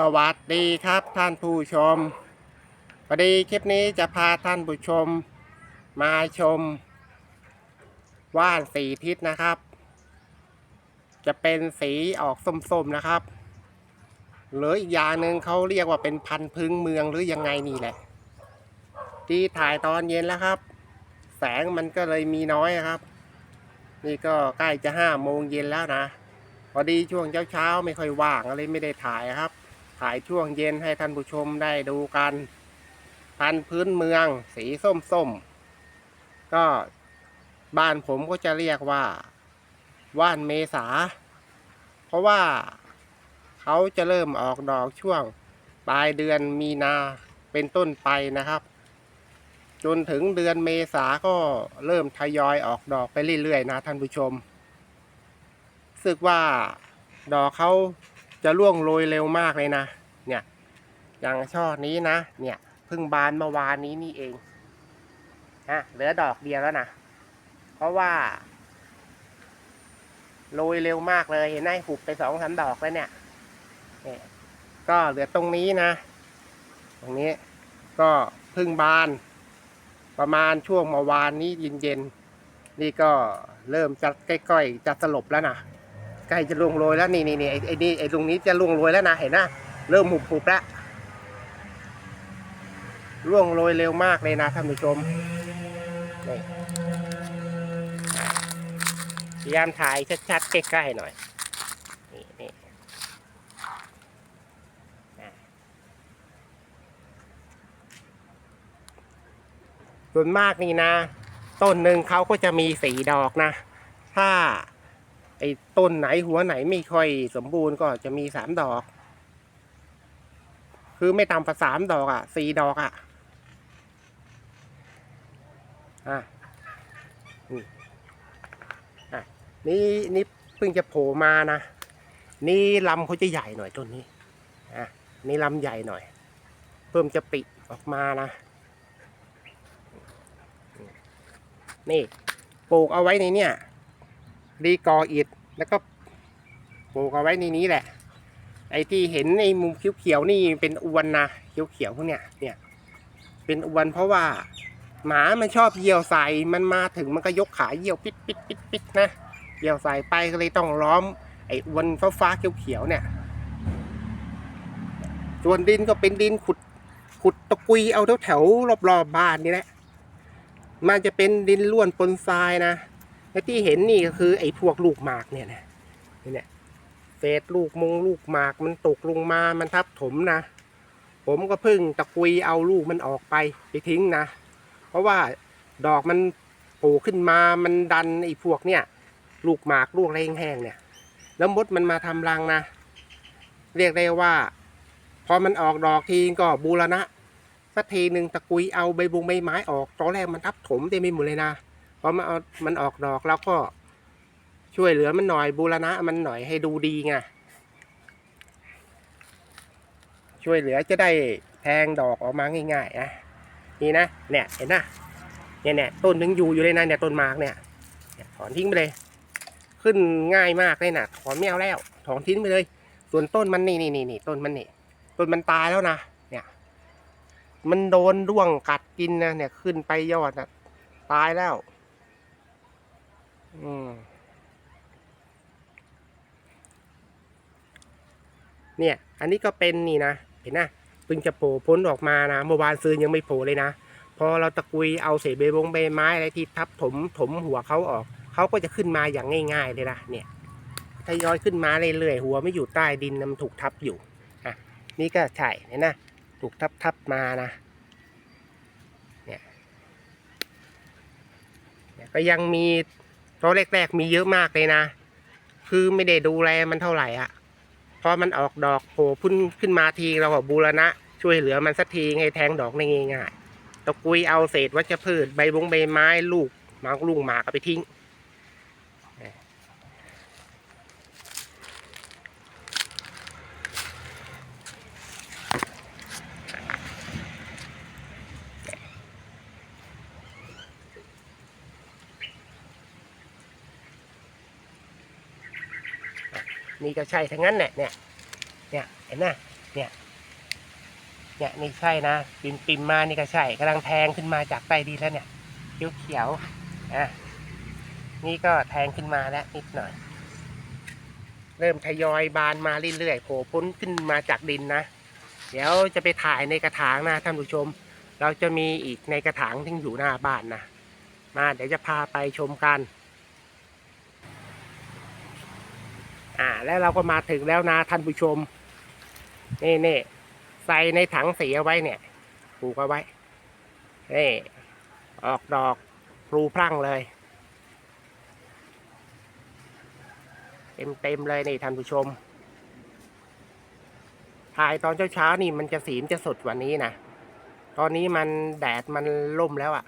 สวัสดีครับท่านผู้ชมพอดีคลิปนี้จะพาท่านผู้ชมมาชม ว่านสีทิศนะครับ จะเป็นสีออกส้มๆนะครับ หรืออีกอย่างหนึ่งเขาเรียกว่าเป็นพันพึ่งเมืองหรือยังไงนี่แหละ ที่ถ่ายตอนเย็นแล้วครับ แสงมันก็เลยมีน้อยครับ นี่ก็ใกล้จะห้าโมงเย็นแล้วนะพอดีช่วงเช้าๆไม่ค่อยว่างอะไรไม่ได้ถ่ายครับ ถ่ายช่วงเย็นให้ท่านผู้ชมได้ดูกัน พันพื้นเมืองสีส้มๆก็บ้านผมก็จะเรียกว่าว่านเมษา เพราะว่าเขาจะเริ่มออกดอกช่วงปลายเดือนมีนาเป็นต้นไปนะครับ จนถึงเดือนเมษาก็เริ่มทยอยออกดอกไปเรื่อยๆนะท่านผู้ชมรู้สึกว่าดอกเขา จะร่วงโรยเร็วมากเลยนะ เนี่ย อย่างช่อนี้นะ เนี่ยเพิ่งบานเมื่อวานนี้นี่เองนะเหลือดอกเดียวแล้วนะ เพราะว่า โรยเร็วมากเลยเห็นไหมหุบไปสองสามดอกแล้วเนี่ยเนี่ย ก็เหลือตรงนี้นะ ตรงนี้ก็เพิ่งบาน ประมาณช่วงเมื่อวานนี้เย็นๆนี่ก็เริ่มจะใกล้ๆจะสลบแล้วนะ ล้จะล่วงโรยแล้วนี่นี่นี่ไอ้ไอ้นี่ไอ้ตรงนี้จะล่วงโรยแล้วนะเห็นนะเริ่มหุบหุบแล้วล่วงโรยเร็วมากเลยนะท่านผู้ชมนี่พยายามถ่ายชัดๆใกล้ๆหน่อยนี่นี่ส่วนมากนี่นะ ต้นหนึ่งเขาก็จะมีสีดอกนะ ถ้า ไอ้ต้นไหนหัวไหนไม่ค่อยสมบูรณ์ก็จะมีสามดอก คือไม่ต่ำกว่าสามดอกอะสี่ดอกอะอะอะนี่นี่เพิ่งจะโผล่มานะ นี่ลำเขาจะใหญ่หน่อยต้นนี้อะนี่ลำใหญ่หน่อย เพิ่มจะปิออกมานะ นี่ปลูกเอาไว้ในเนี่ย รีกออิดแล้วก็ปลูกเอาไว้ในนี้แหละ ไอ้ที่เห็นในมุมเขียวๆนี่เป็นอวนนะเขียวๆพวกเนี้ยเนี่ยเป็นอวนเพราะว่า หมามันชอบเหยี่ยวใส่มันมาถึงมันก็ยกขาเหยี่ยวปิดปิดปิดปิดนะเหยี่ยวใส่ไปก็เลยต้องล้อม ไอ้อวนฟ้าฟ้าๆเขียวๆเนี่ย ส่วนดินก็เป็นดินขุดขุดตะกุยเอาแถวๆรอบๆบบ้านนี่แหละมันจะเป็นดินล้วนปนทรายนะ และที่เห็นนี่ก็คือไอ้พวกลูกหมากเนี่ยนะเนี่ยเศษลูกมงลูกหมากมันตกลงมา มันทับถมนะ ผมก็พิ่งตะกุยเอาลูกมันออกไปไปทิ้งนะ เพราะว่าดอกมันโผล่ขึ้นมา มันดันไอ้พวกเนี่ย ลูกหมากลูกอะไรแห้งๆเนี่ย แล้วมดมันมาทำรังนะ เรียกได้ว่า พอมันออกดอกทีก็บูรณะสักทีหนึ่งตะกุยเอาใบบงใบไม้ออก ตอนแรกมันทับถมเต็มไปหมดเลยนะ พอมันเอามันออกดอกแล้วก็ช่วยเหลือมันหน่อยบูรณะมันหน่อยให้ดูดีไงช่วยเหลือจะได้แทงดอกออกมาง่ายๆนะนี่นะเนี่ยเห็นนะเนี่ยเนี่ยต้นนึงอยู่อยู่เลยนะเนี่ยต้นมากเนี่ยเนี่ยถอนทิ้งไปเลย ขึ้นง่ายมากเลยนะถอนไม่เอาแล้วถอนทิ้งไปเลย ส่วนต้นมันนี่นี่นี่นี่ต้นมันนี่ต้นมันตายแล้วนะเนี่ยมันโดนร่วงกัดกินนะเนี่ยขึ้นไปยอดนะตายแล้ว อืมเนี่ย อันนี้ก็เป็นนี่นะ เห็นนะเพิ่งจะโผล่พ้นออกมานะ เมื่อวานซื้อยังไม่โผล่เลยนะ พอเราตะกุยเอาเศษใบบงใบไม้อะไรที่ทับถมถมหัวเขาออก เขาก็จะขึ้นมาอย่างง่าย ๆ เลยนะ เนี่ยทยอยขึ้นมาเรื่อยๆ หัวไม่อยู่ใต้ดินมันถูกทับอยู่ อะ นี่ก็ใช่เห็นนะ ถูกทับทับมานะ เนี่ย ก็ยังมี ตัวแรกๆมีเยอะมากเลยนะ คือไม่ได้ดูแลมันเท่าไหร่อะพอมันออกดอกโผล่พุ่นขึ้นมาทีเราก็บูรณะ ช่วยเหลือมันสักทีให้แทงดอกได้ง่ายๆตะกุยเอาเศษวัชพืชใบบงใบไม้ลูกหมากลูกหมากไปทิ้ง นี่ก็ใช่ทั้งนั้นแหละเนี่ย เนี่ยเห็นไหมเนี่ย เนี่ยนี่ใช่นะปิมปิมมานี่ก็ใช่กำลังแทงขึ้นมาจากใต้ดินแล้วเนี่ยเขียวเขียวๆอะนี่ก็แทงขึ้นมาแล้วนิดหน่อย เริ่มทยอยบานมาเรื่อยๆโผล่พ้นขึ้นมาจากดินนะ เดี๋ยวจะไปถ่ายในกระถางนะท่านผู้ชม เราจะมีอีกในกระถางที่อยู่หน้าบ้านนะมาเดี๋ยวจะพาไปชมกัน อ่า แล้วเราก็มาถึงแล้วนะท่านผู้ชม นี่นี่ใส่ในถังสีเอาไว้เนี่ยปลูกเอาไว้ นี่ ออกดอกพลูพรั่งเลย เต็มเต็มเลยนี่ท่านผู้ชม ถ่ายตอนเช้าๆนี่มันจะสีมจะสดกว่านี้นะ ตอนนี้มันแดดมันล่มแล้วอะ่ะ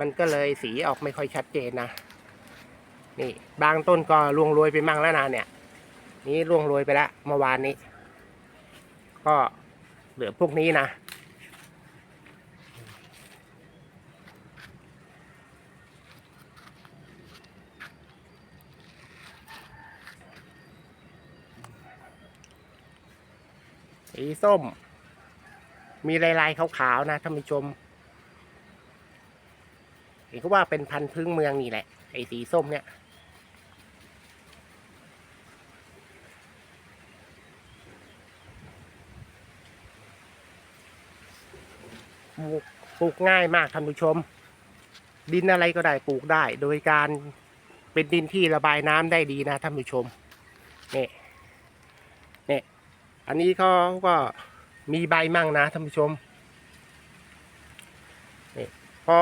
มันก็เลยสีออกไม่ค่อยชัดเจนนะ นี่บางต้นก็ล่วงโรยไปมั่งแล้วนะเนี่ย นี้ล่วงโรยไปแล้วเมื่อวานนี้ ก็เหลือพวกนี้นะสีส้ม มีลายๆขาวๆนะท่านผู้ชมเห็นเขาว่าเป็นพันธุ์พึ่งเมืองนี่แหละ ไอ้สีส้มเนี่ย ปลูกปลูกง่ายมากท่านผู้ชม ดินอะไรก็ได้ปลูกได้ โดยการเป็นดินที่ระบายน้ำได้ดีนะท่านผู้ชมนี่นี่อันนี้เขาก็มีใบมั่งนะท่านผู้ชมนี่พอ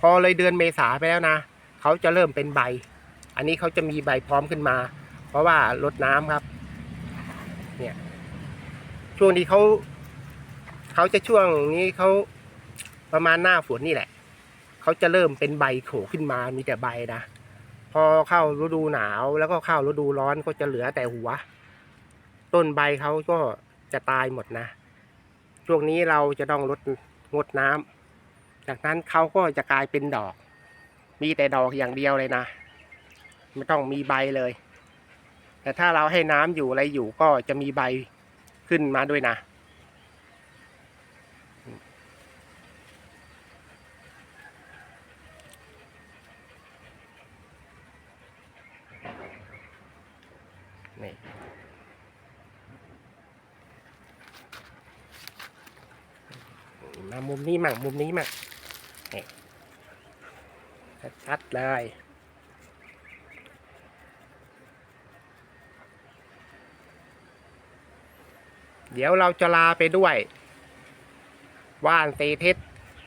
พอเลยเดือนเมษาไปแล้วนะเขาจะเริ่มเป็นใบ อันนี้เขาจะมีใบพร้อมขึ้นมา เพราะว่าลดน้ำครับ เนี่ยช่วงนี้เขา เขาจะช่วงนี้เขาประมาณหน้าฝนนี่แหละ เขาจะเริ่มเป็นใบโผล่ขึ้นมามีแต่ใบนะ พอเข้าฤดูหนาวแล้วก็เข้าฤดูร้อนก็จะเหลือแต่หัว ต้นใบเขาก็จะตายหมดนะ ช่วงนี้เราจะต้องลดงดน้ำจากนั้นเขาก็จะกลายเป็นดอก มีแต่ดอกอย่างเดียวเลยนะ ไม่ต้องมีใบเลย แต่ถ้าเราให้น้ำอยู่อะไรอยู่ก็จะมีใบขึ้นมาด้วยนะ นี่มามุมนี้มั่งมุมนี้มั่งนี่ชัดๆเลยเดี๋ยวเราจะลาไปด้วย ว่านสีทิศ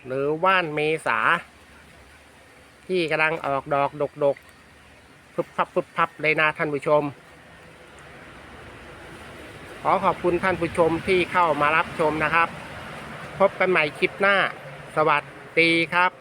หรือว่านเมษา ที่กำลังออกดอกดกๆพุบพับพุบพับเลยนะท่านผู้ชม ขอขอบคุณท่านผู้ชมที่เข้ามารับชมนะครับ พบกันใหม่คลิปหน้า สวัสดีครับ